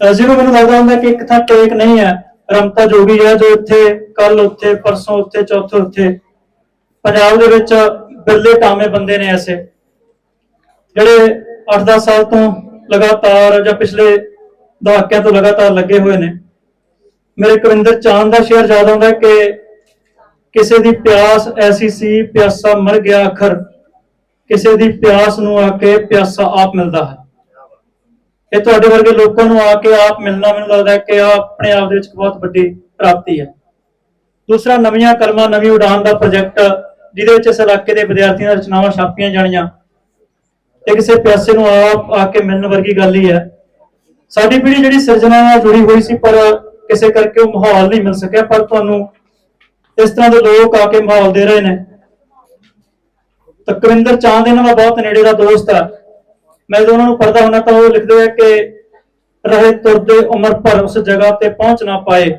ਅਹ ਜਿਹਨੂੰ ਮੈਨੂੰ ਲੱਗਦਾ ਹੁੰਦਾ ਕਿ ਇੱਕ ਥਾਂ ਟੇਕ ਨਹੀਂ ਹੈ, ਰਮਤਾ ਜੋਗੀ ਹੈ, ਜੋ ਇੱਥੇ ਕੱਲ ਉੱਥੇ, ਪਰਸੋਂ ਉੱਥੇ, ਚੌਥੇ ਉੱਥੇ, ਪੰਜਾਬ ਦੇ ਵਿੱਚ ਬਿਰਲੇ ਟਾਵੇਂ ਬੰਦੇ ਨੇ ਐਸੇ। ਜਿਹੜੇ 8-10 ਸਾਲ ਤੋਂ ਲਗਾਤਾਰ ਜਾਂ ਪਿਛਲੇ ਦਹਾਕਿਆਂ ਤੋਂ ਲਗਾਤਾਰ ਲੱਗੇ ਹੋਏ ਨੇ। ਮੇਰੇ ਕਵਿੰਦਰ ਚਾਂਦ ਦਾ ਸ਼ੇਰ ਯਾਦ ਆਉਂਦਾ ਕਿ ਕਿਸੇ ਦੀ ਪਿਆਸ ਐਸੀ ਸੀ, ਪਿਆਸਾ ਮਰ ਗਿਆ ਅਖਰ ਕਿਸੇ ਦੀ ਪਿਆਸ ਨੂੰ ਆ ਕੇ ਪਿਆਸਾ ਆਪ ਮਿਲਦਾ ਹੈ। ਇਹ ਤੁਹਾਡੇ ਵਰਗੇ ਲੋਕਾਂ ਨੂੰ ਆ ਕੇ ਆਪ ਮਿਲਣਾ ਮੈਨੂੰ ਲੱਗਦਾ ਹੈ ਕਿ ਆ ਆਪਣੇ ਆਪ ਦੇ ਵਿੱਚ ਬਹੁਤ ਵੱਡੀ ਪ੍ਰਾਪਤੀ ਹੈ। ਦੂਸਰਾ, ਨਵੀਆਂ ਕਲਮਾਂ, ਨਵੀਂ ਉਡਾਨ ਦਾ ਪ੍ਰੋਜੈਕਟ, ਜਿਹਦੇ ਵਿੱਚ ਇਸ ਇਲਾਕੇ ਦੇ ਵਿਦਿਆਰਥੀਆਂ ਦੀਆਂ ਰਚਨਾਵਾਂ ਛਾਪੀਆਂ ਜਾਣੀਆਂ। ਇਹ ਕਿਸੇ ਪਿਆਸੇ ਨੂੰ ਆਪ ਆ ਕੇ ਮਿਲਣ ਵਰਗੀ ਗੱਲ ਹੀ ਹੈ। ਸਾਡੀ ਪੀੜ੍ਹੀ ਜਿਹੜੀ ਸਿਰਜਣਾ ਨਾਲ ਜੁੜੀ ਹੋਈ ਸੀ, ਪਰ ਕਿਸੇ ਕਰਕੇ ਉਹ ਮਾਹੌਲ ਨਹੀਂ ਮਿਲ ਸਕਿਆ, ਪਰ ਤੁਹਾਨੂੰ ਇਸ ਤਰ੍ਹਾਂ ਦੇ ਲੋਕ ਆ ਕੇ ਮਾਹੌਲ ਦੇ ਰਹੇ ਨੇ। ਤਕਵਿੰਦਰ ਚਾਂਦ, ਇਹਨਾਂ ਦਾ ਬਹੁਤ ਨੇੜੇ ਦਾ ਦੋਸਤ ਹੈ। ਮੈਂ ਜਦੋਂ ਉਹਨਾਂ ਨੂੰ ਪੜ੍ਹਦਾ ਹੁੰਦਾ ਤਾਂ ਉਹ ਲਿਖਦੇ ਆ ਕਿ ਰਹੇ ਤੁਰਦੇ ਉਮਰ ਭਰ ਉਸ ਜਗ੍ਹਾ ਤੇ ਪਹੁੰਚ ਨਾ ਪਾਏ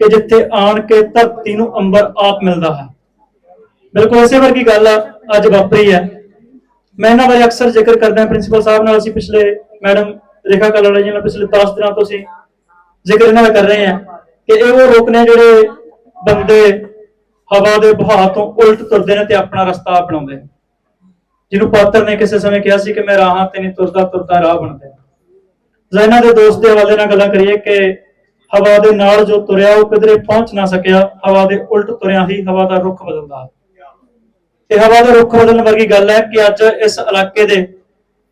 ਕਿ ਜਿੱਥੇ ਆਣ ਕੇ ਧਰਤੀ ਨੂੰ ਅੰਬਰ ਆਪ ਮਿਲਦਾ ਹੈ। ਬਿਲਕੁਲ ਇਸੇ ਵਰਗੀ ਗੱਲ ਆ, ਅੱਜ ਵਾਪਰੀ ਹੈ। ਮੈਂ ਇਹਨਾਂ ਬਾਰੇ ਅਕਸਰ ਜ਼ਿਕਰ ਕਰਦਾ ਪ੍ਰਿੰਸੀਪਲ ਸਾਹਿਬ ਨਾਲ ਅਸੀਂ ਪਿਛਲੇ, ਮੈਡਮ ਰੇਖਾ ਕਲਾਲਾ ਜੀ ਨਾਲ ਪਿਛਲੇ 10 ਦਿਨਾਂ ਤੋਂ ਅਸੀਂ ਜ਼ਿਕਰ ਇਹਨਾਂ ਦਾ ਕਰ ਰਹੇ ਹਾਂ ਕਿ ਇਹ ਉਹ ਲੋਕ ਨੇ ਜਿਹੜੇ ਬੰਦੇ ਹਵਾ ਦੇ ਬਹਾਅ ਤੋਂ ਉਲਟ ਤੁਰਦੇ ਨੇ ਤੇ ਆਪਣਾ ਰਸਤਾ ਅਪਣਾਉਂਦੇ ਨੇ। ਜਿਹਨੂੰ ਪਾਤਰ ਨੇ ਕਿਸੇ ਸਮੇਂ ਕਿਹਾ ਸੀ ਕਿ ਮੈਂ ਰਾਹਾਂ ਤੇ ਨਹੀਂ ਤੁਰਦਾ ਤੁਰਦਾ ਰਾਹ ਬਣਦਾ ਜ਼ੈਨਾ ਦੇ ਦੋਸਤ ਦੇ ਹਵਾਲੇ ਨਾਲ ਗੱਲਾਂ ਕਰੀਏ ਕਿ ਹਵਾ ਦੇ ਨਾਲ ਜੋ ਤੁਰਿਆ, ਉਹ ਕਿਧਰੇ ਪਹੁੰਚ ਨਾ ਸਕਿਆ। ਹਵਾ ਦੇ ਉਲਟ ਤੁਰਿਆ ਹੀ ਹਵਾ ਦਾ ਰੁਖ ਬਦਲਦਾ ਤੇ ਹਵਾ ਦਾ ਰੁਖ ਬਦਲਣ ਵਰਗੀ ਗੱਲ ਹੈ ਕਿ ਅੱਜ ਇਸ ਇਲਾਕੇ ਦੇ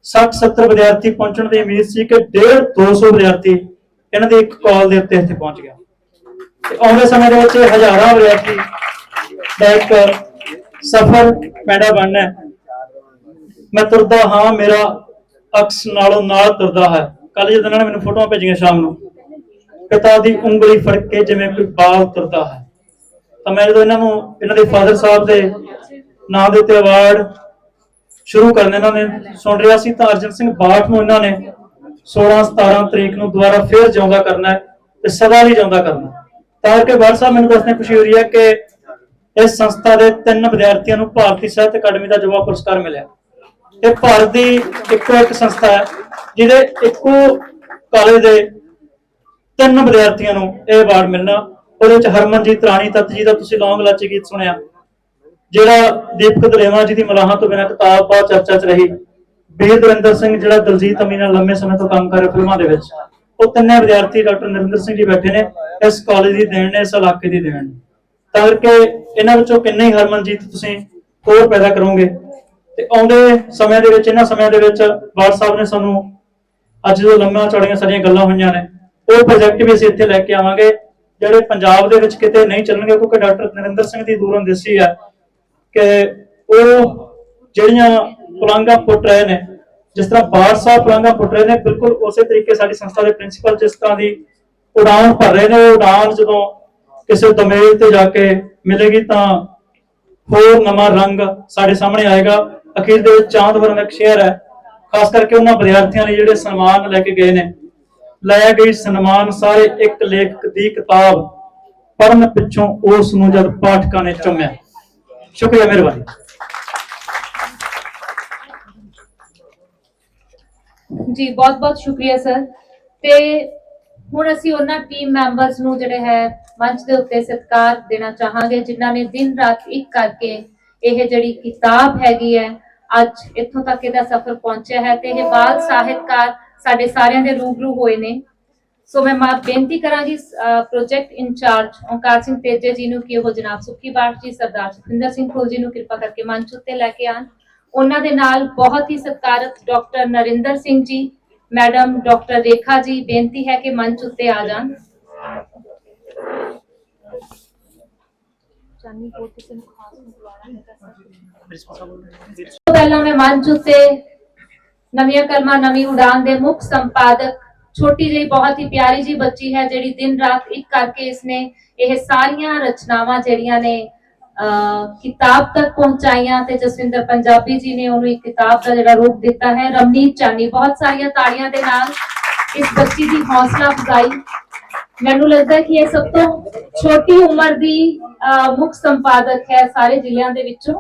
60 70 ਵਿਦਿਆਰਥੀ ਪਹੁੰਚਣ ਦੀ ਉਮੀਦ ਸੀ ਕਿ 150 200 ਵਿਦਿਆਰਥੀ ਇਹਨਾਂ ਦੀ ਇੱਕ ਕਾਲ ਦੇ ਉੱਤੇ ਇੱਥੇ ਪਹੁੰਚ ਗਿਆ। ਤੇ ਆਉਣ ਸਮੇਂ ਦੇ ਵਿੱਚ ਹਜ਼ਾਰਾਂ ਵਿਦਿਆਰਥੀ ਦਾ ਇੱਕ ਸਫਰ ਪੈਂਡਾ ਬਣਨਾ ਮੈਂ ਤੁਰਦਾ ਹਾਂ, ਮੇਰਾ ਅਕਸ ਨਾਲੋਂ ਨਾਲ ਤੁਰਦਾ ਹੈ। ਕੱਲ ਜਦੋਂ ਇਹਨਾਂ ਨੇ ਮੈਨੂੰ ਫੋਟੋਆਂ ਭੇਜੀਆਂ ਸ਼ਾਮ ਨੂੰ, ਪਿਤਾ ਦੀ ਉਂਗਲੀ ਫੜ ਕੇ ਜਿਵੇਂ ਕੋਈ ਬਾਲ ਤੁਰਦਾ ਹੈ। ਤਾਂ ਮੈਂ ਜਦੋਂ ਇਹਨਾਂ ਨੂੰ, ਇਹਨਾਂ ਦੇ ਫਾਦਰ ਸਾਹਿਬ ਦੇ ਨਾਂ ਦੇ ਉੱਤੇ ਅਵਾਰਡ ਸ਼ੁਰੂ ਕਰਨ ਇਹਨਾਂ ਨੇ ਸੁਣ ਰਿਹਾ ਸੀ, ਤਾਂ ਅਰਜਨ ਸਿੰਘ ਬਾਠ ਨੂੰ ਇਹਨਾਂ ਨੇ 16 17 ਤਰੀਕ ਨੂੰ ਦੁਬਾਰਾ ਫੇਰ ਜਿਉਂਦਾ ਕਰਨਾ ਹੈ ਤੇ ਸਦਾ ਲਈ ਜਿਉਂਦਾ ਕਰਨਾ ਹੈ। ਤਾਂ ਕਿ ਬਾਠ ਸਾਹਿਬ ਮੈਨੂੰ ਦੱਸਣੇ ਖੁਸ਼ੀ ਹੋ ਰਹੀ ਹੈ ਕਿ ਇਸ ਸੰਸਥਾ ਦੇ ਤਿੰਨ ਵਿਦਿਆਰਥੀਆਂ ਨੂੰ ਭਾਰਤੀ ਸਾਹਿਤ ਅਕਾਦਮੀ ਦਾ ਜਵਾਬ ਪੁਰਸਕਾਰ ਮਿਲਿਆ। ਇਹ ਭਾਰਤ ਦੀ ਇੱਕੋ ਇੱਕ ਸੰਸਥਾ ਹੈ, ਜਿਹਦੇ ਇੱਕੋ ਕਾਲਜ ਦੇ ਤਿੰਨ ਵਿਦਿਆਰਥੀਆਂ ਨੂੰ ਇਹ ਅਵਾਰਡ ਮਿਲਣਾ। ਉਹਦੇ ਵਿੱਚ ਹਰਮਨਜੀਤ ਰਾਣੀ ਤੱਤ ਜੀ ਦਾ ਤੁਸੀਂ ਲੌਂਗ ਲਾਚੀ ਗੀਤ ਸੁਣਿਆ। ਜਿਹੜਾ ਦੀਪਕ ਦਲੇਵਾ ਜੀ ਦੀ ਮਲਾਹਾਂ ਤੋਂ ਬਿਨਾਂ ਕਿਤਾਬ ਬਹੁਤ ਚਰਚਾ 'ਚ ਰਹੀ ਵੀਰ ਦਵਿੰਦਰ ਸਿੰਘ ਜਿਹੜਾ ਦਲਜੀਤ ਅਮੀ ਨਾਲ ਲੰਮੇ ਸਮੇਂ ਤੋਂ ਕੰਮ ਕਰ ਰਿਹਾ ਫਿਲਮਾਂ ਦੇ ਵਿੱਚ, ਉਹ ਤਿੰਨੇ ਵਿਦਿਆਰਥੀ ਡਾਕਟਰ ਨਰਿੰਦਰ ਸਿੰਘ ਜੀ ਬੈਠੇ ਨੇ, ਇਸ ਕਾਲਜ ਦੀ ਦੇਣ ਨੇ, ਇਸ ਇਲਾਕੇ ਦੀ ਦੇਣ ਤਾਂ ਕਰਕੇ ਇਹਨਾਂ ਵਿੱਚੋਂ ਕਿੰਨੇ ਹੀ ਹਰਮਨਜੀਤ ਤੁਸੀਂ ਹੋਰ ਪੈਦਾ ਕਰੋਗੇ ਤੇ ਆਉਂਦੇ ਸਮੇਂ ਦੇ ਵਿੱਚ, ਇਹਨਾਂ ਸਮਿਆਂ ਦੇ ਵਿੱਚ ਬਾੜ ਸਾਹਿਬ ਨੇ ਸਾਨੂੰ ਅੱਜ ਜੋ ਲੰਮਾ ਚੌੜੀਆਂ ਸਾਰੀਆਂ ਗੱਲਾਂ ਹੋਈਆਂ ਨੇ, ਉਹ ਪ੍ਰੋਜੈਕਟ ਵੀ ਅਸੀਂ ਇੱਥੇ ਲੈ ਕੇ ਆਵਾਂਗੇ, ਜਿਹੜੇ ਪੰਜਾਬ ਦੇ ਵਿੱਚ ਕਿਤੇ ਨਹੀਂ ਚੱਲਣਗੇ, ਕਿਉਂਕਿ ਡਾਕਟਰ ਨਰਿੰਦਰ ਸਿੰਘ ਦੀ ਦੂਰਅੰਦੇਸ਼ੀ ਹੈ, ਕਿ ਉਹ ਜਿਹੜੀਆਂ ਪੁਲਾਂਘਾਂ ਪੁੱਟ ਰਹੇ ਨੇ, ਜਿਸ ਤਰ੍ਹਾਂ ਬਾੜ ਸਾਹਿਬ ਪੁਲਾਂਘਾਂ ਪੁੱਟ ਰਹੇ ਨੇ, ਬਿਲਕੁਲ ਉਸੇ ਤਰੀਕੇ ਸਾਡੀ ਸੰਸਥਾ ਦੇ ਪ੍ਰਿੰਸੀਪਲ ਜਿਸ ਤਰ੍ਹਾਂ ਦੀ ਉਡਾਨ ਭਰ ਰਹੇ ਨੇ, ਉਹ ਉਡਾਨ ਜਦੋਂ ਕਿਸੇ ਦਮੇਲ ਤੇ ਜਾ ਕੇ ਮਿਲੇਗੀ ਤਾਂ ਹੋਰ ਨਵਾਂ ਰੰਗ ਸਾਡੇ ਸਾਹਮਣੇ ਆਏਗਾ। ਅਖੀਰ ਦੇ ਵਿੱਚ ਚਾਂਦ ਵਰਨ ਦਾ ਇੱਕ ਹੈ। ਖਾਸ ਕਰਕੇ ਉਹਨਾਂ ਵਿਦਿਆਰਥੀਆਂ ਲਈ ਜਿਹੜੇ ਸਨਮਾਨ ਲੈ ਕੇ ਗਏ ਨੇ। ਲਾਇਆ ਗਈ ਸਨਮਾਨ ਸਾਰੇ ਇੱਕ ਲੇਖਕ ਦੀ ਕਿਤਾਬ ਪੜਨ ਪਿੱਛੋਂ ਉਸ ਨੂੰ ਜਦ ਪਾਠਕਾਂ ਨੇ ਚੁੰਮਿਆ। ਸ਼ੁਕਰੀਆ, ਮਿਹਰਬਾਨੀ। ਜੀ ਬਹੁਤ ਬਹੁਤ ਸ਼ੁਕਰੀਆ, ਸਰ। ਤੇ ਹੁਣ ਅਸੀਂ ਉਹਨਾਂ ਟੀਮ ਮੈਂਬਰਸ ਨੂੰ ਜਿਹੜੇ ਹੈ, ਮੰਚ ਦੇ ਉੱਤੇ ਸਤਿਕਾਰ ਦੇਣਾ ਚਾਹਾਂਗੇ, ਜਿਨ੍ਹਾਂ ਨੇ ਦਿਨ ਰਾਤ ਇੱਕ ਕਰਕੇ ਇਹ ਜਿਹੜੀ ਕਿਤਾਬ ਹੈਗੀ ਹੈ, ਅੱਜ ਇੱਥੋਂ ਤੱਕ ਇਹਦਾ ਸਫ਼ਰ ਪਹੁੰਚਿਆ ਹੈ ਤੇ ਇਹ ਬਾਲ ਸਾਹਿਤਕਾਰ ਸਾਡੇ ਸਾਰਿਆਂ ਦੇ ਰੂਬਰੂ ਹੋਏ ਨੇ। ਸੋ ਮੈਂ ਮਾ, ਬੇਨਤੀ ਕਰਾਂਗੀ ਪ੍ਰੋਜੈਕਟ ਇੰਚਾਰਜ ਓਂਕਾਰ ਸਿੰਘ ਤੇਜੇ ਜੀ ਨੂੰ ਕਿ ਉਹ ਜਨਾਬ ਸੁੱਖੀ ਬਾਠ ਜੀ, ਸਰਦਾਰ ਸੁਖਿੰਦਰ ਸਿੰਘ ਖੋਲ ਜੀ ਨੂੰ ਕਿਰਪਾ ਕਰਕੇ ਮੰਚ ਉੱਤੇ ਲੈ ਕੇ ਆਣ। ਉਹਨਾਂ ਦੇ ਨਾਲ ਬਹੁਤ ਹੀ ਸਤਿਕਾਰਤ doctor Narinder Singh ji, madam doctor ਰੇਖਾ ਜੀ, ਬੇਨਤੀ ਹੈ ਕਿ ਮੰਚ ਉੱਤੇ ਆ ਜਾਣ। ਪਹਿਲਾਂ ਮੈਂ ਮੰਚ ਉੱਤੇ ਨਵੀਆਂ ਕਲਮਾਂ, ਨਵੀਂ ਉਡਾਨ ਦੇ ਮੁੱਖ ਸੰਪਾਦਕ, ਛੋਟੀ ਜਿਹੀ, ਬਹੁਤ ਹੀ ਪਿਆਰੀ ਜੀ ਬੱਚੀ ਹੈ ਜਿਹੜੀ ਦਿਨ ਰਾਤ ਇੱਕ ਕਰਕੇ ਇਸਨੇ ਇਹ ਸਾਰੀਆਂ ਰਚਨਾਵਾਂ ਜਿਹੜੀਆਂ ਨੇ, ਅਹ, ਕਿਤਾਬ ਤੱਕ ਪਹੁੰਚਾਈਆਂ ਤੇ ਜਸਵਿੰਦਰ ਪੰਜਾਬੀ ਜੀ ਨੇ ਉਹਨੂੰ ਇੱਕ ਕਿਤਾਬ ਦਾ ਜਿਹੜਾ ਰੂਪ ਦਿੱਤਾ ਹੈ, ਰਮਨੀਤ ਚਾਨੀ। ਬਹੁਤ ਸਾਰੀਆਂ ਤਾੜੀਆਂ ਦੇ ਨਾਲ ਇਸ ਬੱਚੀ ਦੀ ਹੌਸਲਾ ਅਫਜ਼ਾਈ ਮੈਨੂੰ ਲੱਗਦਾ ਕਿ ਇਹ ਸਭ ਤੋਂ ਛੋਟੀ ਉਮਰ ਦੀ ਮੁੱਖ ਸੰਪਾਦਕ ਹੈ ਸਾਰੇ ਜ਼ਿਲ੍ਹਿਆਂ ਦੇ ਵਿੱਚੋਂ।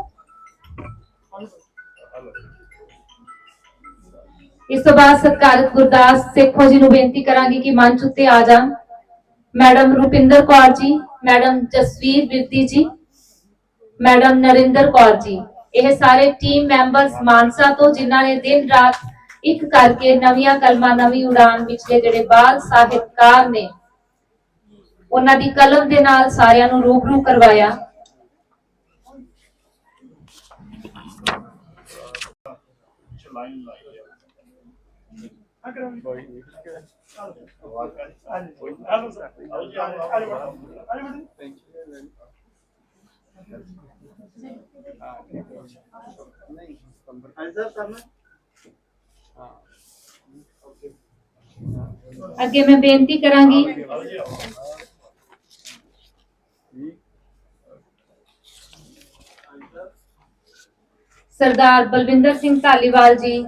ਇਸ ਤੋਂ ਬਾਅਦ ਸਤਿਕਾਰਤ ਗੁਰਦਾਸ ਸੇਖੋ ਜੀ ਨੂੰ ਬੇਨਤੀ ਕਰਾਂਗੀ ਕਿ ਮੰਚ ਉੱਤੇ ਆ ਜਾਣ। ਮੈਡਮ ਰੁਪਿੰਦਰ ਕੌਰ ਜੀ, ਮੈਡਮ ਜਸਵੀਰ ਬਿਰਦੀ ਜੀ, ਮੈਡਮ ਨਰਿੰਦਰ ਕੌਰ ਜੀ। ਇਹ ਸਾਰੇ ਟੀਮ ਮੈਂਬਰਸ ਮਾਨਸਾ ਤੋਂ ਜਿਨ੍ਹਾਂ ਨੇ ਦਿਨ ਰਾਤ ਇੱਕ ਕਰਕੇ ਨਵੀਆਂ ਕਲਮਾਂ, ਨਵੀਂ ਉਡਾਨ ਵਿਚਲੇ ਜਿਹੜੇ ਬਾਲ ਸਾਹਿਤਕਾਰ ਨੇ ਉਹਨਾਂ ਦੀ ਕਲਮ ਦੇ ਨਾਲ ਸਾਰਿਆਂ ਨੂੰ ਰੂਬਰੂ ਕਰਵਾਇਆ। ਅੱਗੇ ਮੈਂ ਬੇਨਤੀ ਕਰਾਂਗੀ। ਸਰਦਾਰ ਬਲਵਿੰਦਰ ਸਿੰਘ ਧਾਲੀਵਾਲ ਜੀ,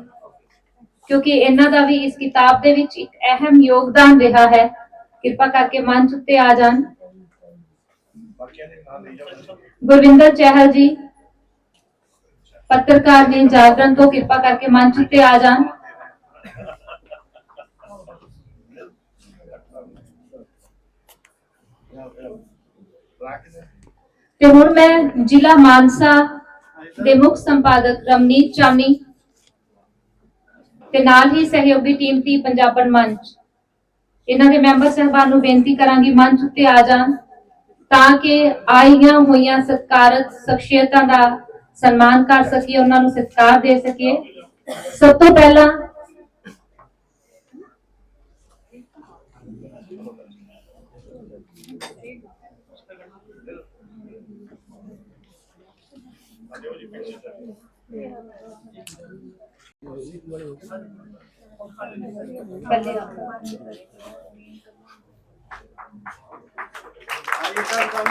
ਕਿਉਂਕਿ ਇਹਨਾਂ ਦਾ ਵੀ ਇਸ ਕਿਤਾਬ ਦੇ ਵਿੱਚ ਇੱਕ ਅਹਿਮ ਯੋਗਦਾਨ ਰਿਹਾ ਹੈ। ਕਿਰਪਾ ਕਰਕੇ ਮੰਚ ਉੱਤੇ ਆ ਜਾਣ। ਗੁਰਵਿੰਦਰ ਚਹਿਲ ਜੀ, ਪੱਤਰਕਾਰ ਨੇ ਜਾਗਰਣ ਤੋਂ ਕਿਰਪਾ ਕਰਕੇ ਮੰਚ ਉੱਤੇ ਆ ਜਾਣ। ਤੇ ਹੁਣ ਮੈਂ ਜ਼ਿਲ੍ਹਾ ਮਾਨਸਾ ਦੇ ਮੁੱਖ ਸੰਪਾਦਕ ਰਮਨੀਤ ਚਾਨੀ ਤੇ ਨਾਲ ਹੀ ਸਹਿਯੋਗੀ ਟੀਮ ਦੀ ਪੰਜਾਬਣ ਮੰਚ। ਇਹਨਾਂ ਦੇ ਮੈਂਬਰ ਸਹਿਬਾਨ ਨੂੰ ਬੇਨਤੀ ਕਰਾਂਗੀ ਮੰਚ ਉੱਤੇ ਆ ਜਾਣ ਤਾਂ ਕਿ ਆਈਆਂ ਹੋਈਆਂ ਸਤਿਕਾਰਤ ਸ਼ਖਸੀਅਤਾਂ ਦਾ ਸਨਮਾਨ ਕਰ ਸਕੀਏ, ਉਹਨਾਂ ਨੂੰ ਸਤਿਕਾਰ ਦੇ ਸਕੀਏ। ਸਭ ਤੋਂ ਪਹਿਲਾਂ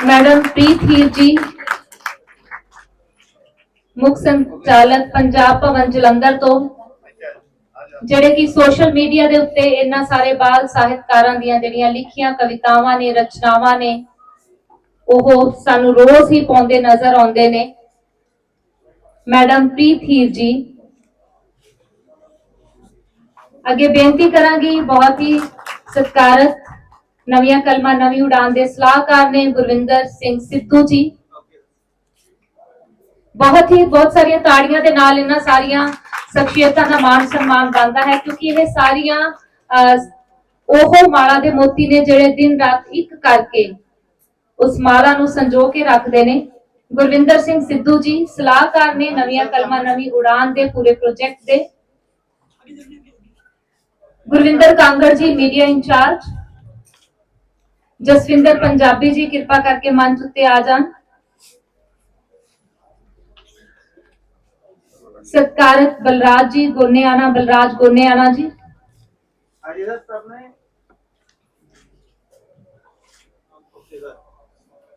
ਮੈਡਮ ਪ੍ਰੀਤ ਹੀਰ ਜੀ, ਮੁੱਖ ਸੰਚਾਲਕ ਪੰਜਾਬ ਭਵਨ ਜਲੰਧਰ ਤੋਂ, ਜਿਹੜੇ ਕਿ ਸੋਸ਼ਲ ਮੀਡੀਆ ਦੇ ਉੱਤੇ ਇਹਨਾਂ ਸਾਰੇ ਬਾਲ ਸਾਹਿਤਕਾਰਾਂ ਦੀਆਂ ਜਿਹੜੀਆਂ ਲਿਖੀਆਂ ਕਵਿਤਾਵਾਂ ਨੇ, ਰਚਨਾਵਾਂ ਨੇ, ਉਹ ਸਾਨੂੰ ਰੋਜ਼ ਹੀ ਪਾਉਂਦੇ ਨਜ਼ਰ ਆਉਂਦੇ ਨੇ। ਮੈਡਮ ਪ੍ਰੀਤ ਹੀਰ ਜੀ। ਅੱਗੇ ਬੇਨਤੀ ਕਰਾਂਗੀ ਬਹੁਤ ਹੀ ਸਤਿਕਾਰਤ ਨਵੀਆਂ ਕਲਮਾਂ ਨਵੀਂ ਉਡਾਨ ਦੇ ਸਲਾਹਕਾਰ ਨੇ ਗੁਰਵਿੰਦਰ ਸਿੰਘ ਸਿੱਧੂ ਜੀ। ਬਹੁਤ ਹੀ ਬਹੁਤ ਸਾਰੀਆਂ ਤਾੜੀਆਂ ਦੇ ਨਾਲ ਇਹਨਾਂ ਸਾਰੀਆਂ ਸ਼ਖਸੀਅਤਾਂ ਦਾ ਮਾਨ ਸਨਮਾਨ ਬਣਦਾ ਹੈ ਕਿਉਂਕਿ ਇਹ ਸਾਰੀਆਂ ਅਹ, ਉਹ ਮਾਲਾ ਦੇ ਮੋਤੀ ਨੇ ਜਿਹੜੇ ਦਿਨ ਰਾਤ ਇੱਕ ਕਰਕੇ ਉਸ ਮਾਲਾ ਨੂੰ ਸੰਜੋ ਕੇ ਰੱਖਦੇ ਨੇ। ਗੁਰਵਿੰਦਰ ਸਿੰਘ ਸਿੱਧੂ ਜੀ, ਸਲਾਹਕਾਰ ਨੇ ਨਵੀਆਂ ਕਲਮਾਂ, ਨਵੀਂ ਉਡਾਨ ਦੇ ਪੂਰੇ ਪ੍ਰੋਜੈਕਟ ਦੇ। ਗੁਰਵਿੰਦਰ ਕਾਂਗੜ ਜੀ ਮੀਡੀਆ ਇੰਚਾਰਜ ਜਸਵਿੰਦਰ ਪੰਜਾਬੀ ਜੀ, ਕਿਰਪਾ ਕਰਕੇ ਮੰਚ ਉੱਤੇ ਆ ਜਾਣ। ਸਤਕਾਰਤ ਬਲਰਾਜ ਜੀ, ਗੋਨੇਆਣਾ, ਬਲਰਾਜ ਗੋਨੇਆਣਾ ਜੀ।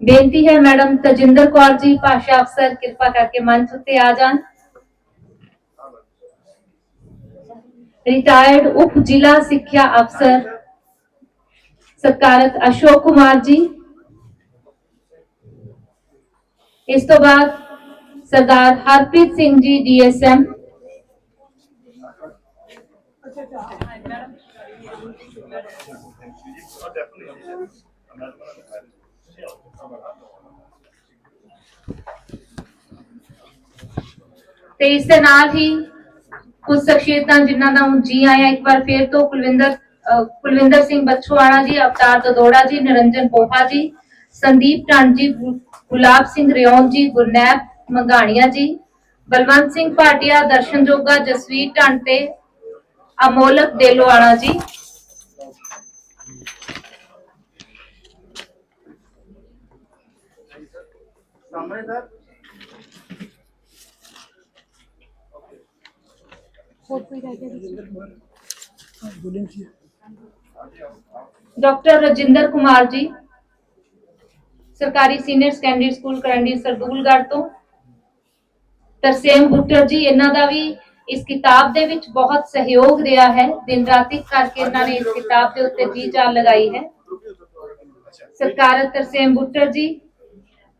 ਬੇਨਤੀ ਹੈ ਮੈਡਮ ਤਜਿੰਦਰ ਕੌਰ ਜੀ ਭਾਸ਼ਾ ਅਫਸਰ ਕਿਰਪਾ ਕਰਕੇ ਮੰਚ ਉੱਤੇ ਆ ਜਾਣ ਰਿਟਾਇਰਡ ਉਪ ਜ਼ਿਲ੍ਹਾ ਸਿੱਖਿਆ ਅਫਸਰ ਸਤਕਾਰਤ ਅਸ਼ੋਕ ਕੁਮਾਰ ਜੀ ਇਸ ਤੋਂ ਬਾਅਦ ਸਰਦਾਰ ਹਰਪ੍ਰੀਤ ਸਿੰਘ ਜੀ ਡੀਐਸਐਮ ਤੇ ਇਸ ਦੇ ਨਾਲ ਹੀ ਕੁਝ ਸ਼ਖਸੀਅਤਾਂ ਜਿਨ੍ਹਾਂ ਦਾ ਹੁਣ ਜੀ ਆਇਆ ਇੱਕ ਵਾਰ ਫੇਰ ਤੋਂ ਕੁਲਵਿੰਦਰ ਕੁਲਵਿੰਦਰ ਸਿੰਘ ਬਛਵਾਣਾ ਜੀ, ਅਵਤਾਰ ਦਦੋੜਾ ਜੀ, ਨਿਰੰਜਨ ਪੋਹਾ ਜੀ, ਸੰਦੀਪ ਟੰਡ ਜੀ ਗੁਲਾਬ ਸਿੰਘ ਰਿਓਨ ਜੀ, ਗੁਰਨੈਬ ਮੰਗਾਣੀਆ ਜੀ, ਬਲਵੰਤ ਸਿੰਘ ਭਾਟਿਆ ਦਰਸ਼ਨ ਜੋਗਾ ਜਸਵੀਰ ਟੰਡ ਤੇ ਅਮੋਲਕ ਦੇਲੋਆਣਾ ਜੀ ਸਾਹਮਣੇ ਸਰ। ਡਾਕਟਰ ਰਜਿੰਦਰ ਕੁਮਾਰ ਜੀ, ਸਰਕਾਰੀ senior secondary school Karandi Sardulgarh ਤੋਂ। ਤਰਸੇਮ ਬੁੱਟਰ ਜੀ, ਇਹਨਾਂ ਦਾ ਵੀ ਇਸ ਕਿਤਾਬ ਦੇ ਵਿੱਚ ਬਹੁਤ ਸਹਿਯੋਗ ਰਿਹਾ ਹੈ। ਦਿਨ ਰਾਤ ਇੱਕ ਕਰਕੇ ਇਹਨਾਂ ਨੇ ਇਸ ਕਿਤਾਬ ਦੇ ਉੱਤੇ ਜੀ ਜਾਨ ਲਗਾਈ ਹੈ। ਸਰਕਾਰ ਤਰਸੇਮ ਬੁੱਟਰ ਜੀ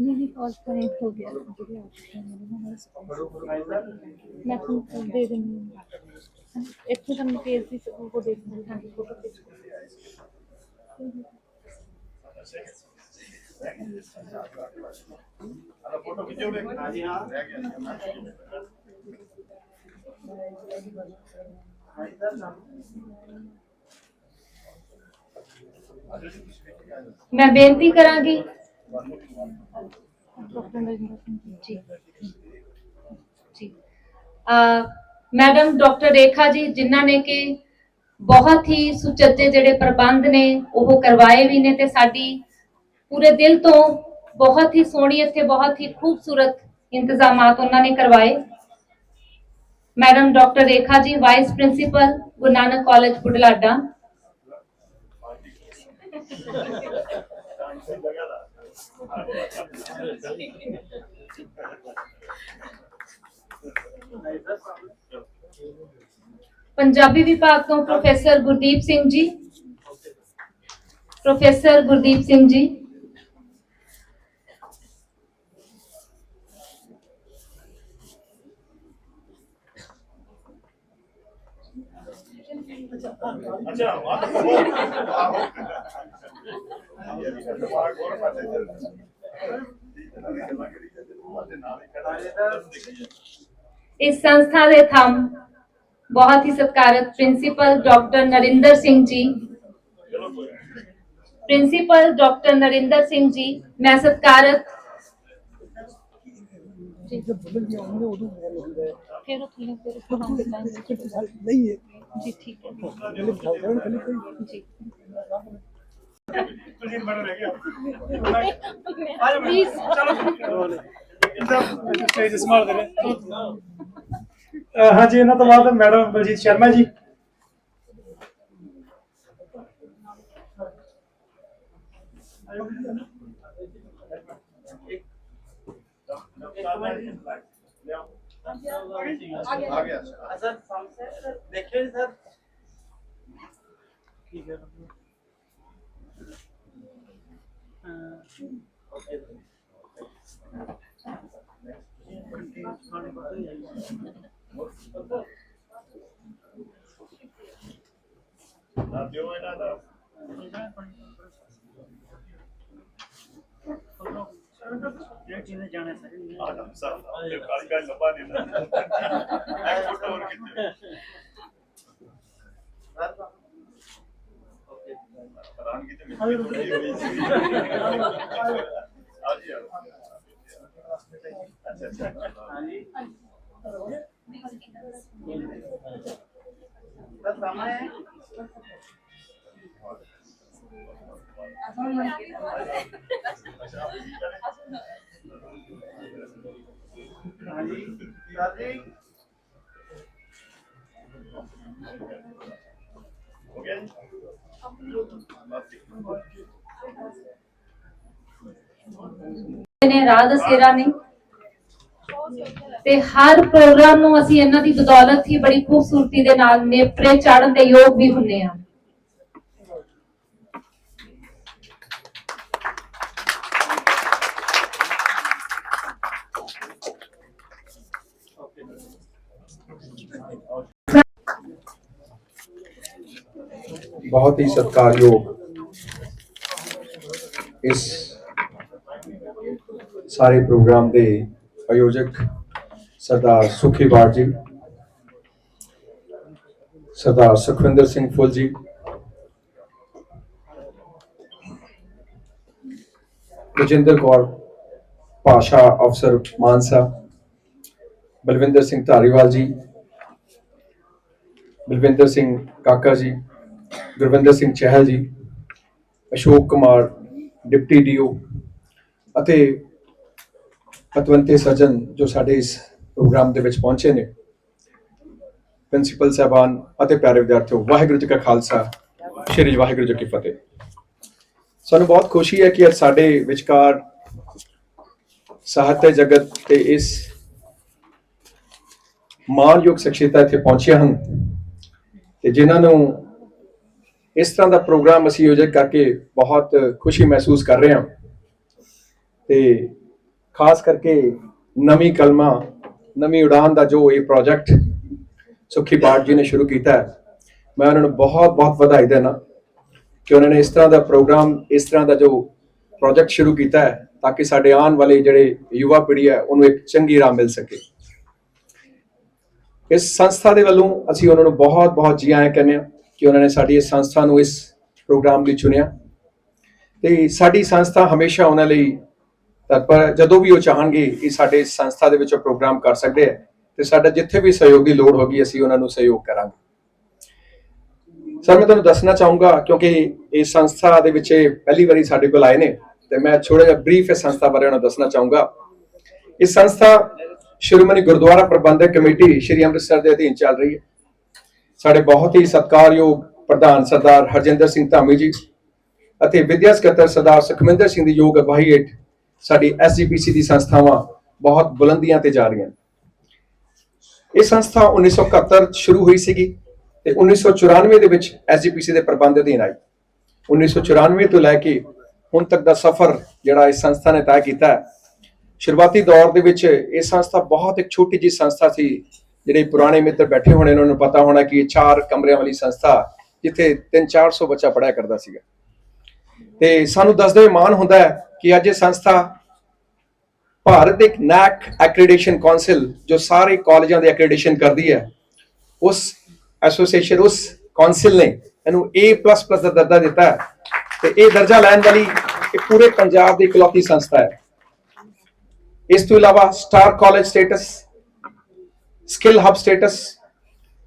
मेरी कॉल कनेक्ट हो गया। मैं तुमको दे दूँगी। एक तो पेज भी तो दे दूँगी। हाँ फ़ोटो पेज तो मैं बेनती करा ਡਾਕਟਰ ਨਰਿੰਦਰ ਸਿੰਘ ਜੀ। ਜੀ। ਅ ਮੈਡਮ ਡਾਕਟਰ ਰੇਖਾ ਜੀ ਜਿਨ੍ਹਾਂ ਨੇ ਕਿ ਬਹੁਤ ਹੀ ਸੁਚੱਜੇ ਜਿਹੜੇ ਪ੍ਰਬੰਧ ਨੇ ਉਹ ਕਰਵਾਏ ਵੀ ਨੇ ਤੇ ਸਾਡੀ ਪੂਰੇ ਦਿਲ ਤੋਂ ਬਹੁਤ ਹੀ ਸੋਹਣੀ ਇੱਥੇ ਬਹੁਤ ਹੀ ਖੂਬਸੂਰਤ ਇੰਤਜ਼ਾਮਾਤ ਉਹਨਾਂ ਨੇ ਕਰਵਾਏ। Madam doctor Rekha ji vice principal Guru Nanak college Budhlada. Punjabi ਵਿਭਾਗ ਤੋਂ ਪ੍ਰੋਫੈਸਰ ਗੁਰਦੀਪ ਸਿੰਘ ਜੀ ਪ੍ਰੋਫੈਸਰ ਗੁਰਦੀਪ ਸਿੰਘ ਜੀ ਅੱਛਾ ਆਹ ਦਿਮਾਗ ਹੋਰ ਪਾਸੇ ਚੱਲ ਇਸ ਸੰਸਥਾ ਦੇ ਥੰਮ ਬਹੁਤ ਹੀ ਸਤਿਕਾਰਤ principal doctor Narinder Singh ji principal doctor Narendra Singh ਜੀ ਮੈਂ ਸਤਿਕਾਰਤ ਹਾਂਜੀ ਇਹਨਾਂ ਤੋਂ ਬਾਅਦ ਮੈਡਮ ਬਲਜੀਤ ਸ਼ਰਮਾ ਜੀ ਆ ਗਿਆ ਸਰ ਦੇਖਿਓ ਜੀ ਸਰ ਨਾ ਦਿਓ ਇਹਨਾਂ ਦਾ ਆ ਨਾ ਸਰ ਇਹ ਕਾਲੀ ਕਾਲੀ ਲੱਭਾ ਨਹੀਂ ਨਾ ਇੱਕ ਫੋਟੋ ਹੋਰ ਕਿੱਥੇ ਹੈਰਾਨ ਕਿਤੇ ਮਿੱਟੀ ਥੋੜੀ ਹੋਈ ਸੀ ਆ ਜੀ ਅੱਛਾ ਅੱਛਾ ਹਾਂਜੀ ਸਰ ਸਾਹਮਣੇ ਹਾਂਜੀ ਸਰ ਜੀ ਹੋ ਗਿਆ ਜੀ ਬਸ ਠੀਕ। ਨੇ ਰਾਹ ਦਸੇਰਾ ਨੇ ਤੇ ਹਰ ਪ੍ਰੋਗਰਾਮ ਨੂੰ ਅਸੀਂ ਇਹਨਾਂ ਦੀ ਬਦੌਲਤ ਹੀ ਬੜੀ ਖੂਬਸੂਰਤੀ ਦੇ ਨਾਲ ਨੇਪਰੇ ਚਾੜਨ ਦੇ ਯੋਗ ਵੀ ਹੁੰਨੇ ਆ। ਬਹੁਤ ਹੀ ਸਤਿਕਾਰਯੋਗ ਇਸ ਸਾਰੇ ਪ੍ਰੋਗਰਾਮ ਦੇ ਆਯੋਜਕ ਸਰਦਾਰ ਸੁਖੀਵਾਰ ਜੀ ਸਰਦਾਰ ਸੁਖਵਿੰਦਰ ਸਿੰਘ ਫੁੱਲ ਜੀ ਰਜਿੰਦਰ ਕੌਰ ਭਾਸ਼ਾ ਅਫਸਰ ਮਾਨਸਾ ਬਲਵਿੰਦਰ ਸਿੰਘ ਧਾਰੀਵਾਲ ਜੀ ਬਲਵਿੰਦਰ ਸਿੰਘ ਕਾਕਾ ਜੀ ਗੁਰਵਿੰਦਰ ਸਿੰਘ ਚਹਿਲ ਜੀ, ਅਸ਼ੋਕ ਕੁਮਾਰ, ਡਿਪਟੀ ਡੀਓ ਅਤੇ ਪਤਵੰਤੇ ਸਜਨ ਜੋ ਸਾਡੇ ਇਸ ਪ੍ਰੋਗਰਾਮ ਦੇ ਵਿੱਚ ਪਹੁੰਚੇ ਨੇ। ਪ੍ਰਿੰਸੀਪਲ ਸਾਹਿਬਾਨ ਅਤੇ ਪਿਆਰੇ ਵਿਦਿਆਰਥੀਓ, ਵਾਹਿਗੁਰੂ ਜੀ ਕਾ ਖਾਲਸਾ, ਸ਼੍ਰੀ ਵਾਹਿਗੁਰੂ ਜੀ ਕੀ ਫਤਿਹ। ਸਾਨੂੰ ਬਹੁਤ ਖੁਸ਼ੀ ਹੈ ਕਿ ਅੱਜ ਸਾਡੇ ਵਿਚਕਾਰ ਸਾਹਿਤ ਜਗਤ ਤੇ ਇਸ ਮਾਨਯੋਗ ਸ਼ਖਸੀਅਤਾਂ ਇੱਥੇ ਪਹੁੰਚੀਆਂ ਹਨ ਤੇ ਜਿਨ੍ਹਾਂ ਨੂੰ ਇਸ ਤਰ੍ਹਾਂ ਦਾ ਪ੍ਰੋਗਰਾਮ ਅਸੀਂ ਆਯੋਜਿਤ ਕਰਕੇ ਬਹੁਤ ਖੁਸ਼ੀ ਮਹਿਸੂਸ ਕਰ ਰਹੇ ਹਾਂ। ਤੇ ਖਾਸ ਕਰਕੇ ਨਵੀਂ ਕਲਮਾ, ਨਵੀਂ ਉਡਾਨ ਦਾ ਜੋ ਇਹ ਪ੍ਰੋਜੈਕਟ ਸੁਖੀ ਬਾਟ ਜੀ ਨੇ ਸ਼ੁਰੂ ਕੀਤਾ ਹੈ, ਮੈਂ ਉਹਨਾਂ ਨੂੰ ਬਹੁਤ ਬਹੁਤ ਵਧਾਈ ਦੇਣਾ ਕਿ ਉਹਨਾਂ ਨੇ ਇਸ ਤਰ੍ਹਾਂ ਦਾ ਪ੍ਰੋਗਰਾਮ, ਇਸ ਤਰ੍ਹਾਂ ਦਾ ਜੋ ਪ੍ਰੋਜੈਕਟ ਸ਼ੁਰੂ ਕੀਤਾ ਹੈ ਤਾਂ ਕਿ ਸਾਡੇ ਆਉਣ ਵਾਲੇ ਜਿਹੜੇ ਯੁਵਾ ਪੀੜ੍ਹੀ ਹੈ, ਉਹਨੂੰ ਇੱਕ ਚੰਗੀ ਰਾਹ ਮਿਲ ਸਕੇ। ਇਸ ਸੰਸਥਾ ਦੇ ਵੱਲੋਂ ਅਸੀਂ ਉਹਨਾਂ ਨੂੰ ਬਹੁਤ ਬਹੁਤ ਜੀ ਆਇਆਂ ਕਹਿੰਦੇ ਹਾਂ ਕਿ ਉਹਨਾਂ ਨੇ ਸਾਡੀ ਇਸ ਸੰਸਥਾ ਨੂੰ ਇਸ ਪ੍ਰੋਗਰਾਮ ਲਈ ਚੁਣਿਆ। ਤੇ ਸਾਡੀ ਸੰਸਥਾ ਹਮੇਸ਼ਾ ਉਹਨਾਂ ਲਈ ਤਤਪਰ ਜਦੋਂ ਵੀ ਉਹ ਚਾਹਣਗੇ ਕਿ ਸਾਡੇ ਇਸ ਸੰਸਥਾ ਦੇ ਵਿੱਚ ਉਹ ਪ੍ਰੋਗਰਾਮ ਕਰ ਸਕਦੇ ਹੈ, ਤੇ ਸਾਡਾ ਜਿੱਥੇ ਵੀ ਸਹਿਯੋਗ ਦੀ ਲੋੜ ਹੋਗੀ, ਅਸੀਂ ਉਹਨਾਂ ਨੂੰ ਸਹਿਯੋਗ ਕਰਾਂਗੇ। ਸਰ, ਮੈਂ ਤੁਹਾਨੂੰ ਦੱਸਣਾ ਚਾਹੂੰਗਾ, ਕਿਉਂਕਿ ਇਸ ਸੰਸਥਾ ਦੇ ਵਿੱਚ ਇਹ ਪਹਿਲੀ ਵਾਰੀ ਸਾਡੇ ਕੋਲ ਆਏ ਨੇ, ਤੇ ਮੈਂ ਥੋੜਾ ਜਿਹਾ ਬਰੀਫ ਇਸ ਸੰਸਥਾ ਬਾਰੇ ਉਹਨਾਂ ਨੂੰ ਦੱਸਣਾ ਚਾਹੂੰਗਾ। ਇਹ ਸੰਸਥਾ ਸ਼੍ਰੋਮਣੀ ਗੁਰਦੁਆਰਾ ਪ੍ਰਬੰਧਕ ਕਮੇਟੀ ਸ਼੍ਰੀ ਅੰਮ੍ਰਿਤਸਰ ਦੇ ਅਧੀਨ ਚੱਲ ਰਹੀ ਹੈ। ਸਾਡੇ ਬਹੁਤ ਹੀ ਸਤਿਕਾਰਯੋਗ ਪ੍ਰਧਾਨ ਸਰਦਾਰ ਹਰਜਿੰਦਰ ਸਿੰਘ ਧਾਮੀ ਜੀ ਅਤੇ ਵਿਦਿਆ ਸਕੱਤਰ ਸਰਦਾਰ ਸੁਖਮਿੰਦਰ ਸਿੰਘ ਦੀ ਯੋਗ ਅਗਵਾਈ ਹੇਠ ਸਾਡੀ ਐਸਜੀਪੀਸੀ ਦੀ ਸੰਸਥਾਵਾਂ ਬਹੁਤ ਬੁਲੰਦੀਆਂ ਤੇ ਜਾ ਰਹੀਆਂ। ਇਹ ਸੰਸਥਾ 1971 ਚ ਸ਼ੁਰੂ ਹੋਈ ਸੀਗੀ ਤੇ 1994 ਦੇ ਵਿੱਚ ਐਸਜੀਪੀਸੀ ਦੇ ਪ੍ਰਬੰਧ ਅਧੀਨ ਆਈ। 1994 ਤੋਂ ਲੈ ਕੇ ਹੁਣ ਤੱਕ ਦਾ ਸਫ਼ਰ ਜਿਹੜਾ ਇਸ ਸੰਸਥਾ ਨੇ ਤੈਅ ਕੀਤਾ ਹੈ। ਸ਼ੁਰੂਆਤੀ ਦੌਰ ਦੇ ਵਿੱਚ ਇਹ ਸੰਸਥਾ ਬਹੁਤ ਇੱਕ ਛੋਟੀ ਜਿਹੀ ਸੰਸਥਾ ਸੀ ਜਿਹੜੇ ਪੁਰਾਣੇ ਮਿੱਤਰ ਬੈਠੇ ਹੋਣੇ ਉਹਨਾਂ ਨੂੰ ਪਤਾ ਹੋਣਾ ਕਿ ਇਹ ਚਾਰ ਕਮਰਿਆਂ ਵਾਲੀ ਸੰਸਥਾ ਜਿੱਥੇ 3-400 ਬੱਚਾ ਪੜ੍ਹਿਆ ਕਰਦਾ ਸੀਗਾ। ਤੇ ਸਾਨੂੰ ਦੱਸਦੇ ਹੋਏ ਮਾਣ ਹੁੰਦਾ ਹੈ ਕਿ ਅੱਜ ਇਹ ਸੰਸਥਾ ਭਾਰਤ ਦੇ ਨੈਕ ਐਕ੍ਰੈਡੀਟੇਸ਼ਨ ਕਾਉਂਸਲ ਜੋ ਸਾਰੇ ਕਾਲਜਾਂ ਦੇ ਐਕ੍ਰੈਡੀਟੇਸ਼ਨ ਕਰਦੀ ਹੈ, ਉਸ ਐਸੋਸੀਏਸ਼ਨ ਉਸ ਕਾਉਂਸਲ ਨੇ ਇਹਨੂੰ A++ ਦਾ ਦਰਜਾ ਦਿੱਤਾ ਹੈ। ਤੇ ਇਹ ਦਰਜਾ ਲੈਣ ਵਾਲੀ ਇਹ ਪੂਰੇ ਪੰਜਾਬ ਦੀ ਇਕਲੌਤੀ ਸੰਸਥਾ ਹੈ। ਇਸ ਤੋਂ ਇਲਾਵਾ star college status skill hub status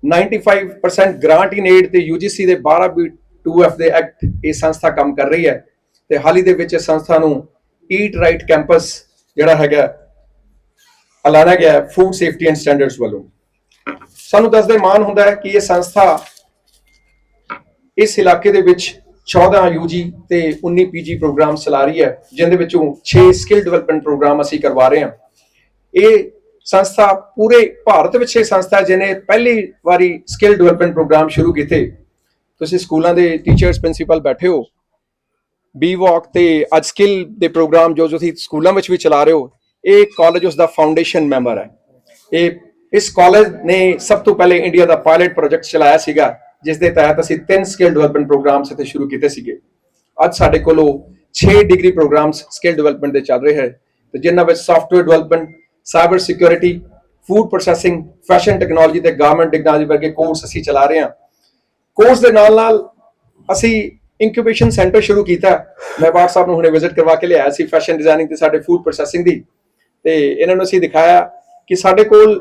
95% grant in aid ਤੇ UGC ਦੇ 12 ਬੀ 2F ਦੇ ਐਕਟ ਇਹ ਸੰਸਥਾ ਕੰਮ ਕਰ ਰਹੀ ਹੈ। ਤੇ ਹਾਲ ਹੀ ਦੇ ਵਿੱਚ ਇਸ ਸੰਸਥਾ ਨੂੰ ਈਟ ਰਾਈਟ ਕੈਂਪਸ ਜਿਹੜਾ ਹੈਗਾ, ਐਲਾਨਿਆ ਗਿਆ ਫੂਡ ਸੇਫਟੀ ਐਂਡ ਸਟੈਂਡਰਡਸ ਵੱਲੋਂ। ਸਾਨੂੰ ਦੱਸਦੇ ਮਾਣ ਹੁੰਦਾ ਹੈ ਕਿ ਇਹ ਸੰਸਥਾ ਇਸ ਇਲਾਕੇ ਦੇ ਵਿੱਚ 14 UG ਤੇ 19 PG ਪ੍ਰੋਗਰਾਮ ਚਲਾ ਰਹੀ ਹੈ ਜਿਨ੍ਹਾਂ ਦੇ ਵਿੱਚੋਂ 6 ਸਕਿੱਲ ਡਿਵੈਲਪਮੈਂਟ ਪ੍ਰੋਗਰਾਮ ਅਸੀਂ ਕਰਵਾ ਰਹੇ ਹਾਂ। ਇਹ ਸੰਸਥਾ ਪੂਰੇ ਭਾਰਤ ਵਿੱਚ ਇਹ ਸੰਸਥਾ ਜਿਹਨੇ ਪਹਿਲੀ ਵਾਰੀ ਸਕਿੱਲ ਡਿਵੈਲਪਮੈਂਟ ਪ੍ਰੋਗਰਾਮ ਸ਼ੁਰੂ ਕੀਤੇ। ਤੁਸੀਂ ਸਕੂਲਾਂ ਦੇ ਟੀਚਰਸ ਪ੍ਰਿੰਸੀਪਲ ਬੈਠੇ ਹੋ। ਬੀ ਵਾਕ ਤੇ ਅੱਜ ਸਕਿੱਲ ਦੇ ਪ੍ਰੋਗਰਾਮ ਜੋ ਤੁਸੀਂ ਸਕੂਲਾਂ ਵਿੱਚ ਵੀ ਚਲਾ ਰਹੇ ਹੋ, ਇਹ ਕਾਲਜ ਉਸ ਦਾ ਫਾਊਂਡੇਸ਼ਨ ਮੈਂਬਰ ਹੈ। ਇਹ ਇਸ ਕਾਲਜ ਨੇ ਸਭ ਤੋਂ ਪਹਿਲੇ ਇੰਡੀਆ ਦਾ ਪਾਇਲਟ ਪ੍ਰੋਜੈਕਟ ਚਲਾਇਆ ਸੀਗਾ, ਜਿਸ ਦੇ ਤਹਿਤ ਅਸੀਂ ਤਿੰਨ ਸਕਿੱਲ ਡਿਵੈਲਪਮੈਂਟ ਪ੍ਰੋਗਰਾਮਸ ਇੱਥੇ ਸ਼ੁਰੂ ਕੀਤੇ ਸੀਗੇ। ਅੱਜ ਸਾਡੇ ਕੋਲੋਂ 6 ਡਿਗਰੀ ਪ੍ਰੋਗਰਾਮਸ ਸਕਿੱਲ ਡਿਵੈਲਪਮੈਂਟ ਦੇ ਚੱਲ ਰਹੇ ਹੈ, ਤੇ ਜਿਨ੍ਹਾਂ ਵਿੱਚ software development cyber security, food processing, fashion technology ਤੇ ਗਾਰਮੈਂਟ ਟੈਕਨੋਲੋਜੀ ਵਰਗੇ ਕੋਰਸ ਅਸੀਂ ਚਲਾ ਰਹੇ ਹਾਂ। ਕੋਰਸ ਦੇ ਨਾਲ ਨਾਲ ਅਸੀਂ ਇਨਕਿਊਬੇਸ਼ਨ ਸੈਂਟਰ ਸ਼ੁਰੂ ਕੀਤਾ। ਮੈਂ ਬਾਟ ਸਾਹਿਬ ਨੂੰ ਹੁਣੇ ਵਿਜ਼ਿਟ ਕਰਵਾ ਕੇ ਲਿਆਇਆ ਸੀ ਫੈਸ਼ਨ ਡਿਜ਼ਾਈਨਿੰਗ ਤੇ ਸਾਡੇ ਫੂਡ ਪ੍ਰੋਸੈਸਿੰਗ ਦੀ। ਤੇ ਇਹਨਾਂ ਨੂੰ ਅਸੀਂ ਦਿਖਾਇਆ ਕਿ ਸਾਡੇ ਕੋਲ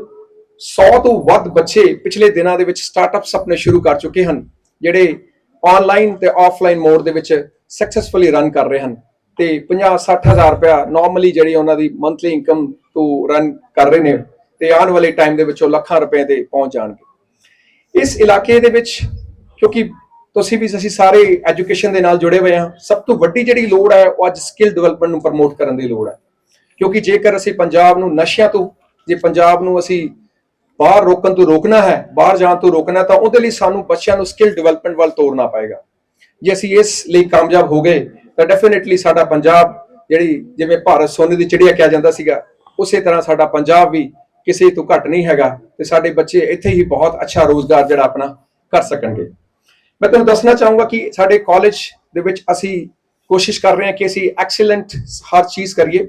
100 ਤੋਂ ਵੱਧ ਬੱਚੇ ਪਿਛਲੇ ਦਿਨਾਂ ਦੇ ਵਿੱਚ ਸਟਾਰਟਅਪਸ ਆਪਣੇ ਸ਼ੁਰੂ ਕਰ ਚੁੱਕੇ ਹਨ, ਜਿਹੜੇ ਆਨਲਾਈਨ ਤੇ ਆਫਲਾਈਨ ਮੋਡ ਦੇ ਵਿੱਚ ਸਕਸੈਸਫੁਲੀ ਰਨ ਕਰ ਰਹੇ ਹਨ। ਤੇ 50 60000 ਰੁਪਇਆ ਨਾਰਮਲੀ ਜਿਹੜੀ ਉਹਨਾਂ ਦੀ ਮੰਥਲੀ ਇਨਕਮ ਤੋਂ ਰਨ ਕਰ ਰਹੇ ਨੇ ਤੇ ਆਉਣ ਵਾਲੇ ਟਾਈਮ ਦੇ ਵਿੱਚ ਉਹ ਲੱਖਾਂ ਰੁਪਏ ਤੇ ਪਹੁੰਚ ਜਾਣਗੇ। ਇਸ ਇਲਾਕੇ ਦੇ ਵਿੱਚ, ਕਿਉਂਕਿ ਤੁਸੀਂ ਵੀ, ਅਸੀਂ ਸਾਰੇ ਐਜੂਕੇਸ਼ਨ ਦੇ ਨਾਲ ਜੁੜੇ ਹੋਏ ਹਾਂ, ਸਭ ਤੋਂ ਵੱਡੀ ਜਿਹੜੀ ਲੋੜ ਹੈ, ਉਹ ਅੱਜ ਸਕਿੱਲ ਡਿਵੈਲਪਮੈਂਟ ਨੂੰ ਪ੍ਰਮੋਟ ਕਰਨ ਦੀ ਲੋੜ ਹੈ। ਕਿਉਂਕਿ ਜੇਕਰ ਅਸੀਂ ਪੰਜਾਬ ਨੂੰ ਨਸ਼ਿਆਂ ਤੋਂ, ਜੇ ਪੰਜਾਬ ਨੂੰ ਅਸੀਂ ਬਾਹਰ ਰੋਕਣ ਤੋਂ ਰੋਕਣਾ ਹੈ, ਬਾਹਰ ਜਾਣ ਤੋਂ ਰੋਕਣਾ ਤਾਂ ਉਹਦੇ ਲਈ ਸਾਨੂੰ ਬੱਚਿਆਂ ਨੂੰ ਸਕਿੱਲ ਡਿਵੈਲਪਮੈਂਟ ਵੱਲ ਤੋਰਨਾ ਪਏਗਾ। ਜੇ ਅਸੀਂ ਇਸ ਲਈ ਕਾਮਯਾਬ ਹੋ ਗਏ, ਤਾਂ ਡੈਫੀਨਿਟਲੀ ਸਾਡਾ ਪੰਜਾਬ ਜਿਹੜੀ, ਜਿਵੇਂ ਭਾਰਤ ਸੋਨੇ ਦੀ ਚਿੜੀਆ ਕਿਹਾ ਜਾਂਦਾ ਸੀਗਾ ਉਸੇ ਤਰ੍ਹਾਂ ਸਾਡਾ ਪੰਜਾਬ ਵੀ ਕਿਸੇ ਤੋਂ ਘੱਟ ਨਹੀਂ ਹੈਗਾ ਤੇ ਸਾਡੇ ਬੱਚੇ ਇੱਥੇ ਹੀ ਬਹੁਤ ਅੱਛਾ ਰੋਜ਼ਗਾਰ ਜਿਹੜਾ ਆਪਣਾ ਕਰ ਸਕਣਗੇ। ਮੈਂ ਤੁਹਾਨੂੰ ਦੱਸਣਾ ਚਾਹੂੰਗਾ ਕਿ ਸਾਡੇ ਕਾਲਜ ਦੇ ਵਿੱਚ ਅਸੀਂ ਕੋਸ਼ਿਸ਼ ਕਰ ਰਹੇ ਹਾਂ ਕਿ ਅਸੀਂ ਐਕਸੀਲੈਂਟ ਹਰ ਚੀਜ਼ ਕਰੀਏ।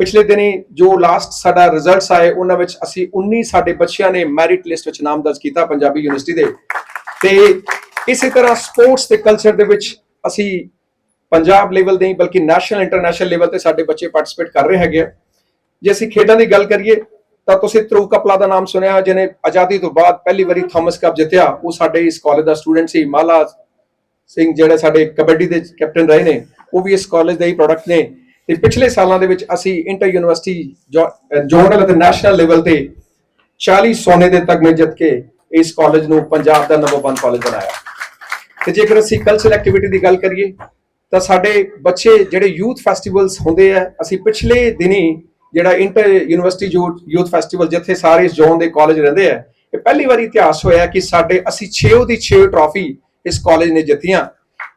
ਪਿਛਲੇ ਦਿਨੀ ਜੋ ਲਾਸਟ ਸਾਡਾ ਰਿਜ਼ਲਟਸ ਆਏ, ਉਹਨਾਂ ਵਿੱਚ ਅਸੀਂ 19 ਸਾਡੇ ਬੱਚਿਆਂ ਨੇ ਮੈਰਿਟ ਲਿਸਟ ਵਿੱਚ ਨਾਮ ਦਰਜ ਕੀਤਾ ਪੰਜਾਬੀ ਯੂਨੀਵਰਸਿਟੀ ਦੇ। ਤੇ ਇਸੇ ਤਰ੍ਹਾਂ ਸਪੋਰਟਸ ਤੇ ਕਲਚਰ ਦੇ ਵਿੱਚ ਅਸੀਂ ਪੰਜਾਬ ਲੈਵਲ ਦੇ ਹੀ ਬਲਕਿ ਨੈਸ਼ਨਲ ਇੰਟਰਨੈਸ਼ਨਲ ਲੈਵਲ ਤੇ ਸਾਡੇ ਬੱਚੇ ਪਾਰਟਿਸਿਪੇਟ ਕਰ ਰਹੇ ਹੈਗੇ ਆ। ਜੇ ਅਸੀਂ ਖੇਡਾਂ ਦੀ ਗੱਲ ਕਰੀਏ, ਤਾਂ ਤੁਸੀਂ ਧਰੁਵ ਕਪਲਾ ਦਾ ਨਾਮ ਸੁਣਿਆ, ਜਿਹਨੇ ਆਜ਼ਾਦੀ ਤੋਂ ਬਾਅਦ ਪਹਿਲੀ ਵਾਰੀ ਥਾਮਸ ਕੱਪ ਜਿੱਤਿਆ, ਉਹ ਸਾਡੇ ਇਸ ਕਾਲਜ ਦਾ ਸਟੂਡੈਂਟ ਸੀ, ਮਾਲਾ ਸਿੰਘ, ਜਿਹੜੇ ਸਾਡੇ ਕਬੱਡੀ ਦੇ ਕੈਪਟਨ ਰਹੇ ਨੇ, ਉਹ ਵੀ ਇਸ ਕਾਲਜ ਦੇ ਹੀ ਪ੍ਰੋਡਕਟ ਨੇ। ਤੇ ਪਿਛਲੇ ਸਾਲਾਂ ਦੇ ਵਿੱਚ ਅਸੀਂ ਇੰਟਰ ਯੂਨੀਵਰਸਿਟੀ ਜੋਨਲ ਅਤੇ ਨੈਸ਼ਨਲ ਲੈਵਲ ਤੇ 40 ਸੋਨੇ ਦੇ ਤਗਮੇ ਜਿੱਤ ਕੇ ਇਸ ਕਾਲਜ ਨੂੰ ਪੰਜਾਬ ਦਾ ਨੰਬਰ 1 ਕਾਲਜ ਬਣਾਇਆ। ਤੇ ਜੇਕਰ ਅਸੀਂ ਕਲਚਰਲ ਐਕਟੀਵਿਟੀ ਦੀ ਗੱਲ ਕਰੀਏ, ਤਾਂ ਸਾਡੇ ਬੱਚੇ ਜਿਹੜੇ ਯੂਥ ਫੈਸਟੀਵਲਸ ਹੁੰਦੇ ਆ, ਅਸੀਂ ਪਿਛਲੇ ਦਿਨੀ ਜਿਹੜਾ ਇੰਟਰ ਯੂਨੀਵਰਸਿਟੀ ਯੂਥ ਫੈਸਟੀਵਲ ਜਿੱਥੇ ਸਾਰੇ ਜ਼ੋਨ ਦੇ ਕਾਲਜ ਰਹਿੰਦੇ ਆ, ਇਹ ਪਹਿਲੀ ਵਾਰੀ ਇਤਿਹਾਸ ਹੋਇਆ ਕਿ ਸਾਡੇ ਅਸੀਂ 6 ਦੀ 6 ਟਰਾਫੀ ਇਸ ਕਾਲਜ ਨੇ ਜਿੱਤੀਆਂ।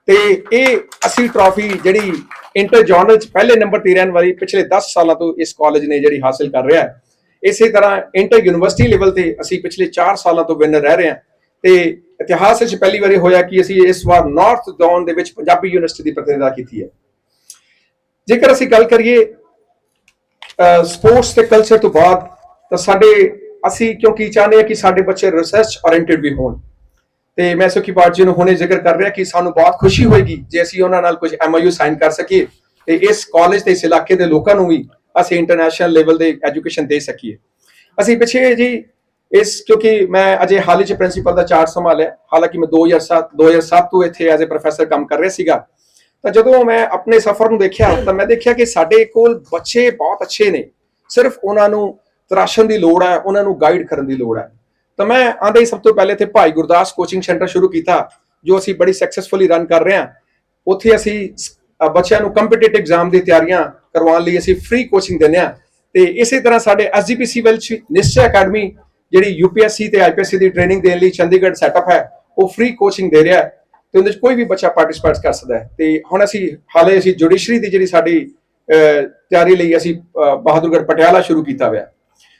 ਤੇ ਇਹ ਅਸੀਂ ਟਰਾਫੀ ਜਿਹੜੀ ਇੰਟਰ ਜਨਰਲ ਚ ਪਹਿਲੇ ਨੰਬਰ ਤੇ ਰਹਿਣ ਵਾਲੀ ਪਿਛਲੇ 10 ਸਾਲਾਂ ਤੋਂ ਇਸ ਕਾਲਜ ਨੇ ਜਿਹੜੀ ਹਾਸਲ ਕਰ ਰਿਹਾ ਹੈ। ਇਸੇ ਤਰ੍ਹਾਂ ਇੰਟਰ ਯੂਨੀਵਰਸਿਟੀ ਲੈਵਲ ਤੇ ਅਸੀਂ ਪਿਛਲੇ 4 ਸਾਲਾਂ ਤੋਂ ਵਿਨਰ ਰਹਿ ਰਹੇ ਹਾਂ। ਤੇ ਇਤਿਹਾਸ ਵਿੱਚ ਪਹਿਲੀ ਵਾਰੀ ਹੋਇਆ ਕਿ ਅਸੀਂ ਇਸ ਵਾਰ ਨਾਰਥ ਜ਼ੋਨ ਦੇ ਵਿੱਚ ਪੰਜਾਬੀ ਯੂਨੀਵਰਸਿਟੀ ਦੀ ਪ੍ਰਤੀਨਿਧਤਾ ਕੀਤੀ ਹੈ। ਜੇਕਰ ਅਸੀਂ ਗੱਲ ਕਰੀਏ ਸਪੋਰਟਸ ਤੇ ਕਲਚਰ ਤੋਂ ਬਾਅਦ ਤਾਂ ਸਾਡੇ, ਅਸੀਂ ਕਿਉਂਕਿ ਚਾਹੁੰਦੇ ਹਾਂ ਕਿ ਸਾਡੇ ਬੱਚੇ ਰਿਸਰਚ oriented ਵੀ ਹੋਣ। ਤੇ ਮੈਂ ਸੁਖੀ ਬਾਜੀ ਨੂੰ ਹੁਣੇ ਜ਼ਿਕਰ ਕਰ ਰਿਹਾ ਕਿ ਸਾਨੂੰ ਬਹੁਤ ਖੁਸ਼ੀ ਹੋਏਗੀ ਜੇ ਅਸੀਂ ਉਹਨਾਂ ਨਾਲ ਕੁਝ ਐਮਓਯੂ ਸਾਈਨ ਕਰ ਸਕੀਏ ਤੇ ਇਸ ਕਾਲਜ ਤੇ ਇਸ ਇਲਾਕੇ ਦੇ ਲੋਕਾਂ ਨੂੰ ਵੀ ਅਸੀਂ ਇੰਟਰਨੈਸ਼ਨਲ ਲੈਵਲ ਦੇ ਐਜੂਕੇਸ਼ਨ ਦੇ ਸਕੀਏ। ਅਸੀਂ ਪਿੱਛੇ ਜੀ ਇਸ, ਕਿਉਂਕਿ ਮੈਂ ਅਜੇ ਹਾਲ ਹੀ ਚ ਪ੍ਰਿੰਸੀਪਲ ਦਾ ਚਾਰਜ ਸੰਭਾਲਿਆ ਹਾਲਾਂਕਿ ਮੈਂ 2007 2007 ਤੋਂ ਇੱਥੇ ਐਜ਼ ਅ ਪ੍ਰੋਫੈਸਰ ਕੰਮ ਕਰ ਰਿਹਾ ਸੀਗਾ। ਤਾਂ ਜਦੋਂ ਮੈਂ ਆਪਣੇ ਸਫ਼ਰ ਨੂੰ ਦੇਖਿਆ, ਤਾਂ ਮੈਂ ਦੇਖਿਆ ਕਿ ਸਾਡੇ ਕੋਲ ਬੱਚੇ ਬਹੁਤ ਅੱਛੇ ਨੇ। ਸਿਰਫ ਉਹਨਾਂ ਨੂੰ ਤਰਾਸ਼ਣ ਦੀ ਲੋੜ ਹੈ, ਉਹਨਾਂ ਨੂੰ ਗਾਈਡ ਕਰਨ ਦੀ ਲੋੜ ਹੈ। ਤਾਂ ਮੈਂ ਆਂਦੇ ਹੀ ਸਭ ਤੋਂ ਪਹਿਲੇ ਤੇ ਭਾਈ ਗੁਰਦਾਸ ਕੋਚਿੰਗ ਸੈਂਟਰ ਸ਼ੁਰੂ ਕੀਤਾ, ਜੋ ਅਸੀਂ ਬੜੀ ਸਕਸੈਸਫੁਲੀ ਰਨ ਕਰ ਰਹੇ ਹਾਂ। ਉੱਥੇ ਅਸੀਂ ਬੱਚਿਆਂ ਨੂੰ ਕੰਪੀਟੀਟਿਵ ਐਗਜ਼ਾਮ ਦੀ ਤਿਆਰੀਆਂ ਕਰਵਾਉਣ ਲਈ ਅਸੀਂ ਫ੍ਰੀ ਕੋਚਿੰਗ ਦਿੰਦੇ ਹਾਂ। ਤੇ ਇਸੇ ਤਰ੍ਹਾਂ ਸਾਡੇ ਐਸਜੀਪੀਸੀ ਵਿੱਚ ਨਿਸ਼ਚੈ ਅਕੈਡਮੀ, ਜਿਹੜੀ ਯੂਪੀਐਸਸੀ ਤੇ ਆਈਪੀਐਸਸੀ ਦੀ ਟ੍ਰੇਨਿੰਗ ਦੇਣ ਲਈ ਚੰਡੀਗੜ੍ਹ ਸੈਟਅਪ ਹੈ, ਉਹ ਫ੍ਰੀ ਕੋਚਿੰਗ ਦੇ ਰਿਹਾ ਹੈ। ਤੇ ਉਹਦੇ ਵਿੱਚ ਕੋਈ ਵੀ ਬੱਚਾ ਪਾਰਟਿਸਿਪੇਟ ਕਰ ਸਕਦਾ ਹੈ। ਤੇ ਹੁਣ ਅਸੀਂ ਹਾਲੇ ਅਸੀਂ ਜੁਡੀਸ਼ਰੀ ਦੀ ਜਿਹੜੀ ਸਾਡੀ ਤਿਆਰੀ ਲਈ ਅਸੀਂ ਅਹ, ਪਟਿਆਲਾ ਸ਼ੁਰੂ ਕੀਤਾ ਹੋਇਆ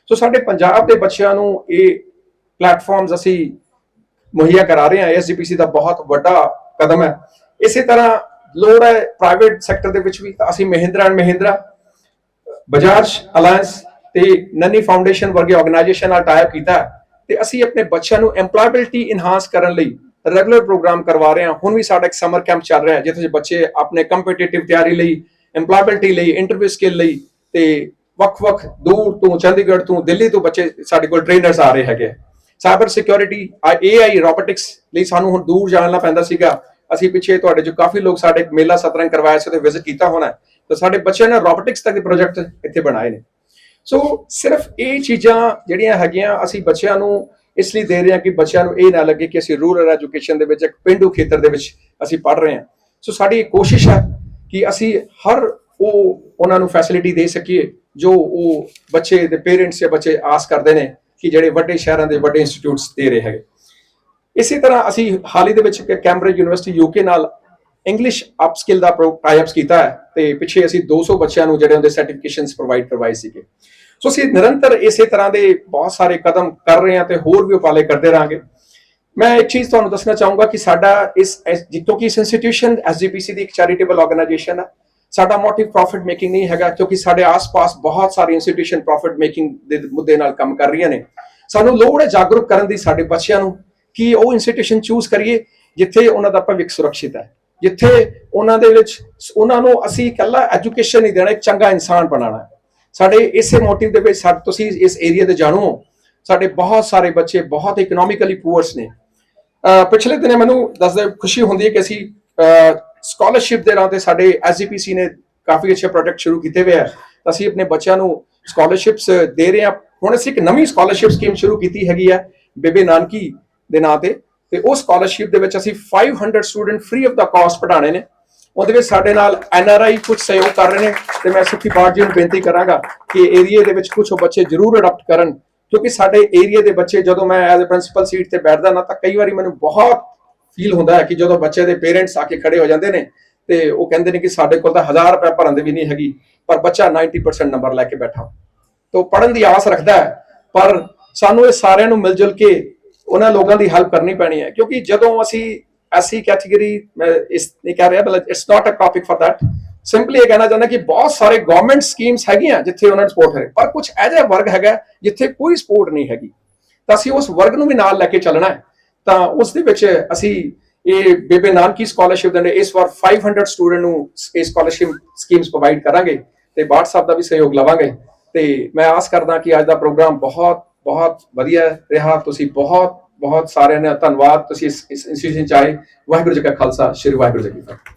ਸੋ ਸਾਡੇ ਪੰਜਾਬ ਦੇ ਬੱਚਿਆਂ ਨੂੰ ਇਹ ਪਲੇਟਫਾਰਮਸ ਅਸੀਂ ਮੁਹੱਈਆ ਕਰਾ ਰਹੇ ਹਾਂ। ਐਸਜੀਪੀਸੀ ਦਾ ਬਹੁਤ ਵੱਡਾ ਕਦਮ ਹੈ। ਇਸੇ ਤਰ੍ਹਾਂ ਲੋੜ ਹੈ ਪ੍ਰਾਈਵੇਟ ਸੈਕਟਰ ਦੇ ਵਿੱਚ ਵੀ। ਅਸੀਂ ਮਹਿੰਦਰਾ ਐਂਡ ਮਹਿੰਦਰਾ ਬਜਾਜ ਅਲਾਈਅੰਸ ਤੇ ਨੰਨੀ ਫਾਊਂਡੇਸ਼ਨ ਵਰਗੇ ਆਰਗੇਨਾਈਜੇਸ਼ਨ ਨਾਲ ਟਾਈਪ ਕੀਤਾ ਹੈ। ਤੇ ਅਸੀਂ ਆਪਣੇ ਬੱਚਿਆਂ ਨੂੰ EMPLOYABILITY ਇਨਹਾਂਸ ਕਰਨ ਲਈ ਰੈਗੂਲਰ ਪ੍ਰੋਗਰਾਮ ਕਰਵਾ ਰਹੇ ਹਾਂ। ਹੁਣ ਵੀ ਸਾਡਾ ਇੱਕ ਸਮਰ ਕੈਂਪ ਚੱਲ ਰਿਹਾ ਹੈ, ਜਿੱਥੇ ਬੱਚੇ ਆਪਣੇ ਕੰਪੀਟੀਟਿਵ ਤਿਆਰੀ ਲਈ EMPLOYABILITY ਲਈ ਇੰਟਰਵਿਊ ਸਕਿੱਲ ਲਈ ਤੇ ਵੱਖ-ਵੱਖ ਦੂਰ ਤੋਂ ਚੰਡੀਗੜ੍ਹ ਤੋਂ ਦਿੱਲੀ ਤੋਂ ਬੱਚੇ ਸਾਡੇ ਕੋਲ ਟ੍ਰੇਨਰਸ ਆ ਰਹੇ ਹੈਗੇ। ਸਾਈਬਰ ਸਿਕਿਉਰਿਟੀ AI ਰੋਬੋਟਿਕਸ ਲਈ ਸਾਨੂੰ ਹੁਣ ਦੂਰ ਜਾਣਾ ਪੈਂਦਾ ਸੀਗਾ। ਅਸੀਂ ਪਿੱਛੇ ਤੁਹਾਡੇ ਜੋ ਕਾਫੀ ਲੋਕ ਸਾਡੇ ਇੱਕ ਮੇਲਾ ਸਤਰੰਗ ਕਰਵਾਇਆ ਸੀ ਤੇ ਵਿਜ਼ਿਟ ਕੀਤਾ ਹੋਣਾ ਤਾਂ ਸਾਡੇ ਬੱਚਿਆਂ ਨੇ ਰੋਬੋਟਿਕਸ ਤੱਕ ਦੇ ਪ੍ਰੋਜੈਕਟ ਇੱਥੇ ਬਣਾਏ ਨੇ। ਸੋ ਸਿਰਫ ਇਹ ਚੀਜ਼ਾਂ ਜਿਹੜੀਆਂ ਹੈਗੀਆਂ, ਅਸੀਂ ਬੱਚਿਆਂ ਨੂੰ ਇਸ ਲਈ ਦੇ ਰਹੇ ਹਾਂ ਕਿ ਬੱਚਿਆਂ ਨੂੰ ਇਹ ਨਾ ਲੱਗੇ ਕਿ ਅਸੀਂ ਰੂਰਲ ਐਜੂਕੇਸ਼ਨ ਦੇ ਵਿੱਚ ਇੱਕ ਪਿੰਡੂ ਖੇਤਰ ਦੇ ਵਿੱਚ ਅਸੀਂ ਪੜ੍ਹ ਰਹੇ ਹਾਂ। ਸੋ ਸਾਡੀ ਕੋਸ਼ਿਸ਼ ਹੈ ਕਿ ਅਸੀਂ ਹਰ ਉਹ ਉਹਨਾਂ ਨੂੰ ਫੈਸਿਲਿਟੀ ਦੇ ਸਕੀਏ ਜੋ ਉਹ ਬੱਚੇ ਦੇ ਪੇਰੈਂਟਸ ਜਾਂ ਬੱਚੇ ਆਸ ਕਰਦੇ ਨੇ ਕਿ ਜਿਹੜੇ ਵੱਡੇ ਸ਼ਹਿਰਾਂ ਦੇ ਵੱਡੇ ਇੰਸਟੀਚਿਊਟਸ ਦੇ ਰਹੇ ਹੈਗੇ। ਇਸੇ ਤਰ੍ਹਾਂ ਅਸੀਂ ਹਾਲ ਹੀ ਦੇ ਵਿੱਚ ਕੈਂਬਰਿਜ ਯੂਨੀਵਰਸਿਟੀ ਯੂਕੇ ਨਾਲ ਇੰਗਲਿਸ਼ ਅਪਸਕਿਲ ਦਾ ਟਾਈਪਸ ਕੀਤਾ ਹੈ ਤੇ ਪਿੱਛੇ ਅਸੀਂ 200 ਬੱਚਿਆਂ ਨੂੰ ਜਿਹੜੇ ਉਹਦੇ ਸਰਟੀਫਿਕੇਸ਼ਨਸ ਪ੍ਰੋਵਾਈਡ ਕਰਵਾਏ ਸੀਗੇ। ਸੋ ਅਸੀਂ ਨਿਰੰਤਰ ਇਸੇ ਤਰ੍ਹਾਂ ਦੇ ਬਹੁਤ ਸਾਰੇ ਕਦਮ ਕਰ ਰਹੇ ਹਾਂ ਤੇ ਹੋਰ ਵੀ ਉਪਾਲੇ ਕਰਦੇ ਰਹਾਂਗੇ। ਮੈਂ ਇੱਕ ਚੀਜ਼ ਤੁਹਾਨੂੰ ਦੱਸਣਾ ਚਾਹੂੰਗਾ ਕਿ ਸਾਡਾ ਇਸ ਇਸ- ਜਿੱਥੋਂ ਕਿ ਇਸ ਇੰਸਟੀਟਿਊਸ਼ਨ ਐਸਜੀਪੀਸੀ ਦੀ ਇੱਕ ਚੈਰੀਟੇਬਲ ਆਰਗੇਨਾਈਜੇਸ਼ਨ ਹੈ ਸਾਡਾ ਮੋਟਿਵ ਪ੍ਰੋਫਿਟ ਮੇਕਿੰਗ ਨਹੀਂ ਹੈਗਾ, ਕਿਉਂਕਿ ਸਾਡੇ ਆਸ-ਪਾਸ ਬਹੁਤ ਸਾਰੇ ਇੰਸਟੀਟਿਊਸ਼ਨ ਪ੍ਰੋਫਿਟ ਮੇਕਿੰਗ ਦੇ ਮੁੱਦੇ ਨਾਲ ਕੰਮ ਕਰ ਰਹੀਆਂ ਨੇ। ਸਾਨੂੰ ਲੋੜ ਹੈ ਜਾਗਰੂਕ ਕਰਨ ਦੀ ਸਾਡੇ ਬੱਚਿਆਂ ਨੂੰ ਕਿ ਉਹ ਇੰਸਟੀਟਿਊਸ਼ਨ ਚੂਜ਼ ਕਰੀਏ, ਜਿੱਥੇ ਉਹਨਾਂ ਦਾ ਭਵਿੱਖ ਸੁਰੱਖਿਅਤ ਹੈ। ਜਿੱਥੇ ਉਹਨਾਂ ਦੇ ਵਿੱਚ, ਉਹਨਾਂ ਨੂੰ ਅਸੀਂ ਇਕੱਲਾ ਐਜੂਕੇਸ਼ਨ ਨਹੀਂ ਦੇਣਾ, ਇੱਕ ਚੰਗਾ ਇਨਸਾਨ ਬਣਾਉਣਾ ਹੈ। ਸਾਡੇ ਇਸੇ ਮੋਟਿਵ ਦੇ ਵਿੱਚ ਸਾਡੇ ਤੁਸੀਂ ਇਸ ਏਰੀਆ ਦੇ ਜਾਣੂ ਹੋ ਸਾਡੇ ਬਹੁਤ ਸਾਰੇ ਬੱਚੇ ਬਹੁਤ ਇਕਨੋਮਿਕਲੀ ਪੂਅਰਸ ਨੇ। ਪਿਛਲੇ ਦਿਨੇ ਮੈਨੂੰ ਦੱਸਦੇ ਖੁਸ਼ੀ ਹੁੰਦੀ ਹੈ ਕਿ ਅਸੀਂ ਸਕਾਲਰਸ਼ਿਪ ਦੇ ਨਾਂ ਤੇ ਸਾਡੇ ਐਸਜੀਪੀਸੀ ਨੇ ਕਾਫੀ ਅੱਛੇ ਪ੍ਰੋਜੈਕਟ ਸ਼ੁਰੂ ਕੀਤੇ ਹੋਏ ਆ। ਅਸੀਂ ਆਪਣੇ ਬੱਚਿਆਂ ਨੂੰ ਸਕਾਲਰਸ਼ਿਪਸ ਦੇ ਰਹੇ ਹਾਂ। ਹੁਣ ਅਸੀਂ ਇੱਕ ਨਵੀਂ ਸਕਾਲਰਸ਼ਿਪ ਸਕੀਮ ਸ਼ੁਰੂ ਕੀਤੀ ਹੈਗੀ ਆ, ਬੇਬੇ ਨਾਨਕੀ ਦੇ ਨਾਂ ਤੇ। ਤੇ ਉਹ ਸਕਾਲਰਸ਼ਿਪ ਦੇ ਵਿੱਚ ਅਸੀਂ 500 student free of the cost ਪੜਾਣੇ ਨੇ। ਉਹਦੇ ਵਿੱਚ ਸਾਡੇ ਨਾਲ ਐਨਆਰਆਈ ਕੁਝ ਸਹਿਯੋਗ ਕਰ ਰਹੇ ਨੇ ਤੇ ਮੈਂ ਸੁਖੀ ਬਾੜ ਜੀ ਨੂੰ ਬੇਨਤੀ ਕਰਾਂਗਾ ਕਿ ਏਰੀਆ ਦੇ ਵਿੱਚ ਕੁਝ ਬੱਚੇ ਜ਼ਰੂਰ ਅਡਾਪਟ ਕਰਨ, ਕਿਉਂਕਿ ਸਾਡੇ ਏਰੀਆ ਦੇ ਬੱਚੇ ਜਦੋਂ ਮੈਂ ਐਜ਼ ਅ ਪ੍ਰਿੰਸੀਪਲ ਸੀਟ ਤੇ ਬੈਠਦਾ ਨਾ, ਤਾਂ ਕਈ ਵਾਰੀ ਮੈਨੂੰ ਬਹੁਤ ਫੀਲ ਹੁੰਦਾ ਹੈ ਕਿ ਜਦੋਂ ਬੱਚੇ ਦੇ ਪੇਰੈਂਟਸ ਆ ਕੇ ਖੜੇ ਹੋ ਜਾਂਦੇ ਨੇ ਤੇ ਉਹ ਕਹਿੰਦੇ ਨੇ ਕਿ ਸਾਡੇ ਕੋਲ ਤਾਂ 1000 ਰੁਪਏ ਭਰਨ ਦੇ ਵੀ ਨਹੀਂ ਹੈਗੀ, ਪਰ ਬੱਚਾ 90% ਨੰਬਰ ਲੈ ਕੇ ਬੈਠਾ। ਤੋਂ ਪੜਨ ਦੀ ਆਸ ਰੱਖਦਾ ਹੈ, ਪਰ ਸਾਨੂੰ ਇਹ ਸਾਰਿਆਂ ਨੂੰ ਮਿਲ ਜੁਲ ਕੇ ਉਹਨਾਂ ਲੋਕਾਂ ਦੀ ਹੈਲਪ ਕਰਨੀ ਪੈਣੀ ਹੈ, ਕਿਉਂਕਿ ਜਦੋਂ ਅਸੀਂ ਐਸੀ ਕੈਟਾਗਰੀ ਮੈਂ ਇਸ ਨਹੀਂ ਕਹਿ ਰਿਹਾ ਬਲ it's not a topic for that simply ਇਹ ਕਹਿਣਾ ਚਾਹੁੰਦਾ ਕਿ ਬਹੁਤ ਸਾਰੇ ਗਵਰਨਮੈਂਟ ਸਕੀਮਸ ਹੈਗੀਆਂ ਜਿੱਥੇ ਉਹਨਾਂ ਨੂੰ ਸਪੋਰਟ ਹੈ ਪਰ ਕੁਝ ਐਜੇ ਵਰਗ ਹੈਗਾ ਜਿੱਥੇ ਕੋਈ ਸਪੋਰਟ ਨਹੀਂ ਹੈਗੀ ਤਾਂ ਅਸੀਂ ਉਸ ਵਰਗ ਨੂੰ ਵੀ ਨਾਲ ਲੈ ਕੇ ਚੱਲਣਾ ਹੈ ਤਾਂ ਉਸ ਦੇ ਵਿੱਚ ਅਸੀਂ ਇਹ ਬੇਬੇ ਨਾਨਕੀ ਸਕਾਲਰਸ਼ਿਪ ਦੇ ਇਸ ਵਾਰ 500 ਸਟੂਡੈਂਟ ਨੂੰ ਇਹ ਸਕਾਲਰਸ਼ਿਪ ਸਕੀਮਸ ਪ੍ਰੋਵਾਈਡ ਕਰਾਂਗੇ ਤੇ ਬਾਟ ਸਾਹਿਬ ਦਾ ਵੀ ਸਹਿਯੋਗ ਲਵਾਂਗੇ ਤੇ ਮੈਂ ਆਸ ਕਰਦਾ ਕਿ ਅੱਜ ਦਾ ਪ੍ਰੋਗਰਾਮ ਬਹੁਤ ਬਹੁਤ ਵਧੀਆ ਰਿਹਾ ਤੁਸੀਂ ਬਹੁਤ ਬਹੁਤ ਸਾਰਿਆਂ ਨੇ ਧੰਨਵਾਦ। ਤੁਸੀਂ ਇਸ ਇੰਸਟੀਟਿਊਸ਼ਨ ਚ ਆਏ। ਵਾਹਿਗੁਰੂ ਜੀ ਕਾ ਖਾਲਸਾ, ਸ੍ਰੀ ਵਾਹਿਗੁਰੂ ਜੀ ਕੀ ਫਤਿਹ।